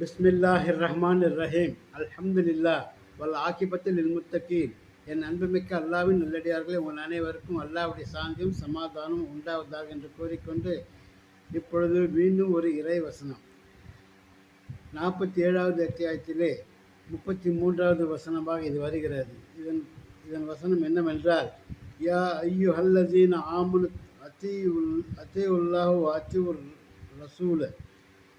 பிஸ்மில்லாஹிர் ரஹ்மான் ரஹீம் அல்ஹம்துலில்லா வல் ஆக்கிபத்தில் இல்முத்தகீன் என் அன்புமிக்க அல்லாவின் நல்லடியார்களே உன் அனைவருக்கும் அல்லாவுடைய சாந்தியும் சமாதானமும் உண்டாவதாக என்று கூறிக்கொண்டு இப்பொழுது மீண்டும் ஒரு இறை வசனம் நாற்பத்தி ஏழாவது அத்தியாயத்திலே முப்பத்தி மூன்றாவது வசனமாக இது வருகிறது. இதன் இதன் வசனம் என்னவென்றால் யா ஐயோ ஹல்லதீன ஆமுனு அத்தி உல் அத்தி உல்லாஹு அத்தி உல் ரசூல.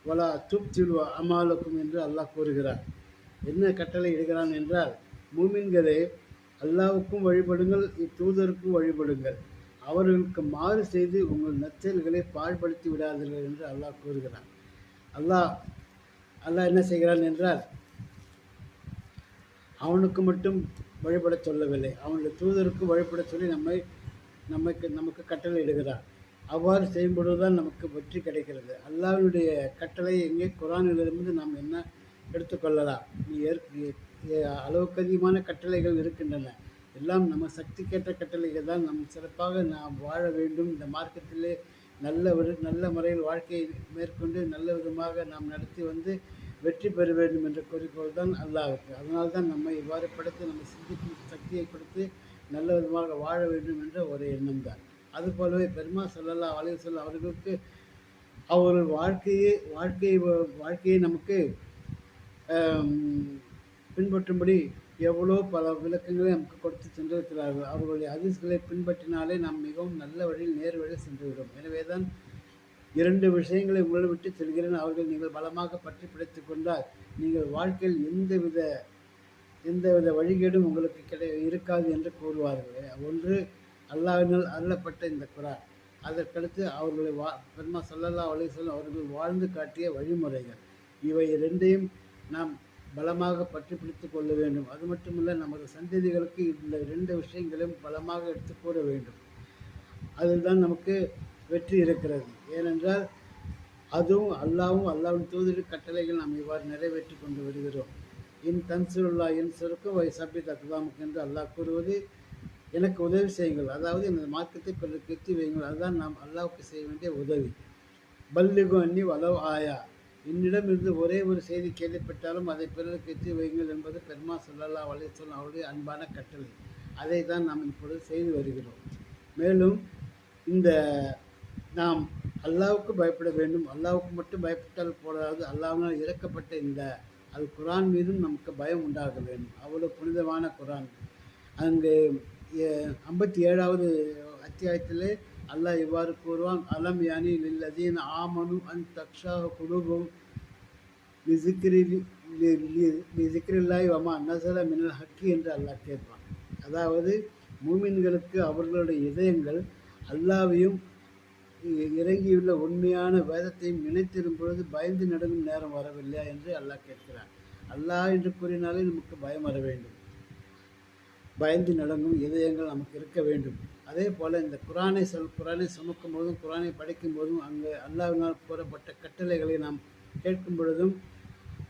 வலா துப்தில் அமாலுக்கும் என்று அல்லாஹ் கூறுகிறார். என்ன கட்டளை இடுகிறான் என்றால் மூமின்களே அல்லாவுக்கும் வழிபடுங்கள் இத்தூதருக்கும் வழிபடுங்கள். அவர்களுக்கு மாறு செய்து உங்கள் நற்செயல்களை பாழ்படுத்தி விடாதீர்கள் என்று அல்லாஹ் கூறுகிறான். அல்லாஹ் அல்லாஹ் என்ன செய்கிறான் என்றால் அவனுக்கு மட்டும் வழிபடச் சொல்லவில்லை. அவனுடைய தூதருக்கு வழிபடச் சொல்லி நம்மை நமக்கு நமக்கு கட்டளை இடுகிறான். அவ்வாறு செய்யும்பொழுதுதான் நமக்கு வெற்றி கிடைக்கிறது. அல்லாவினுடைய கட்டளை எங்கே? குரானிலிருந்து நாம் என்ன எடுத்துக்கொள்ளலாம் அளவுக்கு அதிகமான கட்டளைகள் இருக்கின்றன. எல்லாம் நம்ம சக்திக்கேற்ற கட்டளைகள் தான். நம் சிறப்பாக நாம் வாழ வேண்டும். இந்த மார்க்கத்திலே நல்ல ஒரு நல்ல முறையில் வாழ்க்கையை மேற்கொண்டு நல்ல விதமாக நாம் நடத்தி வந்து வெற்றி பெற வேண்டும் என்ற குறிக்கோள் தான் அல்லாவுக்கு அதனால் தான் நம்மை இவ்வாறு படுத்து நம்ம சிந்திக்கும் சக்தியை கொடுத்து நல்ல விதமாக வாழ வேண்டும் என்ற ஒரு எண்ணம் தான். அதுபோலவே பெருமா சொல்லல்லா அலைய சொல்ல அவர்களுக்கு அவர்கள் வாழ்க்கையே வாழ்க்கையை வாழ்க்கையை நமக்கு பின்பற்றும்படி எவ்வளோ பல விளக்கங்களை நமக்கு கொடுத்து சென்றிருக்கிறார்கள். அவர்களுடைய அதிர்ஷ்களை பின்பற்றினாலே நாம் மிகவும் நல்ல வழியில் நேர் வழியில் சென்றுவிடும் எனவே தான் இரண்டு விஷயங்களை உங்களை விட்டு செல்கிறேன். அவர்கள் நீங்கள் பலமாக பற்றி பிடித்து கொண்டால் நீங்கள் வாழ்க்கையில் எந்தவித எந்தவித வழிகேடும் உங்களுக்கு கிடை இருக்காது என்று கூறுவார்கள். ஒன்று அல்லாவினால் அருளப்பட்ட இந்த குரான். அதற்கடுத்து அவர்களை வா பெருமா சல்லல்லா அலிஸ்லாம் அவர்கள் வாழ்ந்து காட்டிய வழிமுறைகள். இவை இரண்டையும் நாம் பலமாக பற்றி பிடித்து கொள்ள வேண்டும். அது மட்டுமல்ல நமது சந்ததிகளுக்கு இந்த ரெண்டு விஷயங்களையும் பலமாக எடுத்து கூற வேண்டும். அதில் தான் நமக்கு வெற்றி இருக்கிறது. ஏனென்றால் அதுவும் அல்லாவும் அல்லாவின் தூதரின் கட்டளைகள் நாம் இவ்வாறு நிறைவேற்றி கொண்டு வருகிறோம். இன் தன்சுருல்லா இன் சுருக்கும் வை சபி தக்குதாமுக்கு என்று அல்லாஹ் கூறுவது எனக்கு உதவி செய்யுங்கள். அதாவது எனது மார்க்கத்தை பிறகு எத்தி வையுங்கள். அதுதான் நாம் அல்லாவுக்கு செய்ய வேண்டிய உதவி. பல்லிகு அன்னி வலவ் ஆயா. என்னிடமிருந்து ஒரே ஒரு செய்தி கேள்விப்பட்டாலும் அதை பிறருக்கு எத்தி வையுங்கள் என்பது பெருமா சொல்லல்லா வலைசொல் அவருடைய அன்பான கட்டளை. அதை தான் நாம் இப்பொழுது செய்து வருகிறோம். மேலும் இந்த நாம் அல்லாவுக்கு பயப்பட வேண்டும். அல்லாவுக்கு மட்டும் பயப்பட்டால் போடாது அல்லாவினால் இறக்கப்பட்ட இந்த அது குரான் மீதும் நமக்கு பயம் உண்டாக வேண்டும். அவ்வளோ புனிதமான குரான் அங்கு ஐம்பத்தி ஏழாவது அத்தியாயத்தில் அல்லாஹ் இவ்வாறு கூறுவான் அலம் யானி லில்லதீன் ஆமனு அன் தக்ஷா குழுவும் நிசிக்கிரில்லாய் வமா நசர மினல் ஹக்கி என்று அல்லாஹ் கேட்பான். அதாவது மூமின்களுக்கு அவர்களுடைய இதயங்கள் அல்லாவையும் இறங்கியுள்ள உண்மையான வேதத்தையும் நினைத்திடும் பொழுது பயந்து நடுங்கும் நேரம் வரவில்லையா என்று அல்லாஹ் கேட்கிறார் அல்லாஹ் என்று கூறினாலே நமக்கு பயம் வர வேண்டும். பயந்து நடங்கும் இதயங்கள் நமக்கு இருக்க வேண்டும். அதே போல் இந்த குரானை சொல் குரானை சுமக்கும் போதும் குரானை படிக்கும் போதும் அங்கே அல்லாவினால் கூறப்பட்ட கட்டளைகளை நாம் கேட்கும் பொழுதும்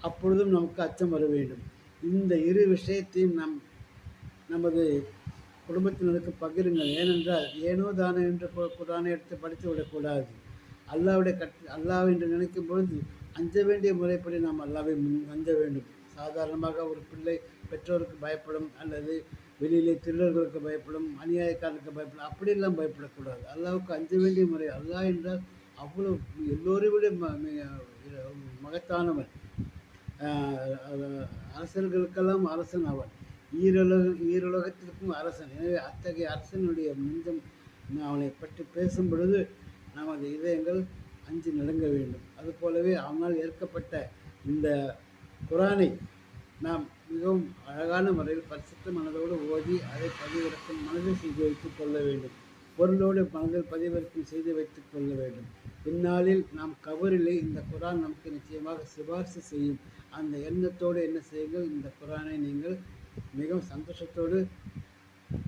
அப்பொழுதும் நமக்கு அச்சம் வர வேண்டும். இந்த இரு விஷயத்தையும் நாம் நமது குடும்பத்தினருக்கு பகிருங்கள். ஏனென்றால் ஏனோ தானே என்று குரானை எடுத்து படித்து விடக்கூடாது. அல்லாவுடைய கட் அல்லாஹ் என்று நினைக்கும் பொழுது அஞ்ச வேண்டிய முறைப்படி நாம் அல்லாவை முன் அஞ்ச வேண்டும். சாதாரணமாக ஒரு பிள்ளை பெற்றோருக்கு பயப்படும் அல்லது வெளியிலே திருடர்களுக்கு பயப்படும் அநியாயக்காரனுக்கு பயப்படும் அப்படியெல்லாம் பயப்படக்கூடாது. அல்லாவுக்கு அஞ்ச வேண்டிய முறை அல்லா என்றால் அவ்வளோ எல்லோரை விட ம- மகத்தானவன். அரசர்களுக்கெல்லாம் அரசன் அவன். ஈரலக ஈரலோகத்திற்கும் அரசன். எனவே அத்தகைய அரசனுடைய நெஞ்சம் அவனை பற்றி பேசும் பொழுது நமது இதயங்கள் அஞ்சு நடுங்க வேண்டும். அதுபோலவே அவனால் ஏற்கப்பட்ட இந்த குரானை நாம் மிகவும் அழகான முறையில் பரிசுத்த மனதோடு ஓதி அதை பதிவிறக்கம் மனதில் செய்து வைத்துக் கொள்ள வேண்டும். பொருளோடு மனதில் பதிவிறக்கம் செய்து வைத்துக் கொள்ள வேண்டும். பின்னாளில் நாம் கவரிலே இந்த குரான் நமக்கு நிச்சயமாக சிபாரிசு செய்யும். அந்த எண்ணத்தோடு என்ன செய்யுங்கள்? இந்த குரானை நீங்கள் மிகவும் சந்தோஷத்தோடு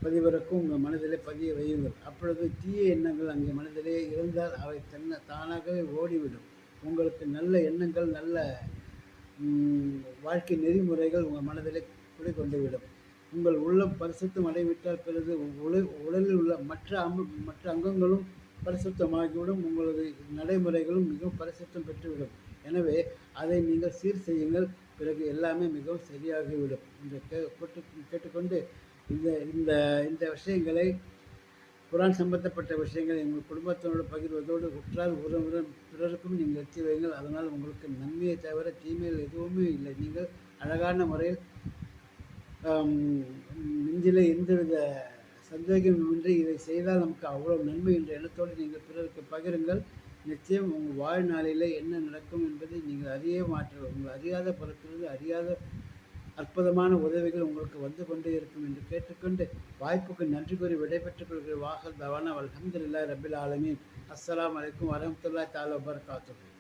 பதிவிறக்கும். உங்கள் மனதிலே பதிய வையுங்கள். அப்பொழுது தீய எண்ணங்கள் அங்கே மனதிலே இருந்தால் அவை தன்னை தானாகவே ஓடிவிடும். உங்களுக்கு நல்ல எண்ணங்கள் நல்ல வாழ்க்கை நெறிமுறைகள் உங்கள் மனதில் குடி கொண்டுவிடும். உங்கள் உள்ளம் பரிசுத்தம் அடைவிட்டால் பிறகு உல உடலில் உள்ள மற்ற அம் மற்ற அங்கங்களும் பரிசுத்தமாகிவிடும். உங்களது நடைமுறைகளும் மிகவும் பரிசுத்தம் பெற்றுவிடும். எனவே அதை நீங்கள் சீர் செய்யுங்கள். பிறகு எல்லாமே மிகவும் சரியாகிவிடும். என்று கே கேட்டு கேட்டுக்கொண்டு இந்த இந்த இந்த விஷயங்களை குரான் சம்பந்தப்பட்ட விஷயங்களை உங்கள் குடும்பத்தினோடு பகிர்வதோடு உற்றார் உறவுடன் பிறருக்கும் நீங்கள் எத்தி வையுங்கள். அதனால் உங்களுக்கு நன்மையை தவிர தீமைகள் எதுவுமே இல்லை. நீங்கள் அழகான முறையில் நெஞ்சில் எந்தவித சந்தேகமின்றி இதை செய்தால் நமக்கு அவ்வளோ நன்மை என்ற எண்ணத்தோடு நீங்கள் பிறருக்கு பகிருங்கள். நிச்சயம் உங்கள் வாழ்நாளிலே என்ன நடக்கும் என்பதை நீங்கள் அறிய மாற்ற உங்கள் அறியாத புறத்திலிருந்து அறியாத அற்புதமான உதவிகள் உங்களுக்கு வந்து கொண்டே இருக்கும் என்று கேட்டுக்கொண்டு வாய்ப்புக்கு நன்றி கூறி விடைபெற்றுக் கொள்கிற வாகல் தவானா அலமதுல்லா ரபில் ஆலமீன். அஸ்லாம் அலைக்கும் வரமத்துல்லா தஆலா வபரகாத்துஹு.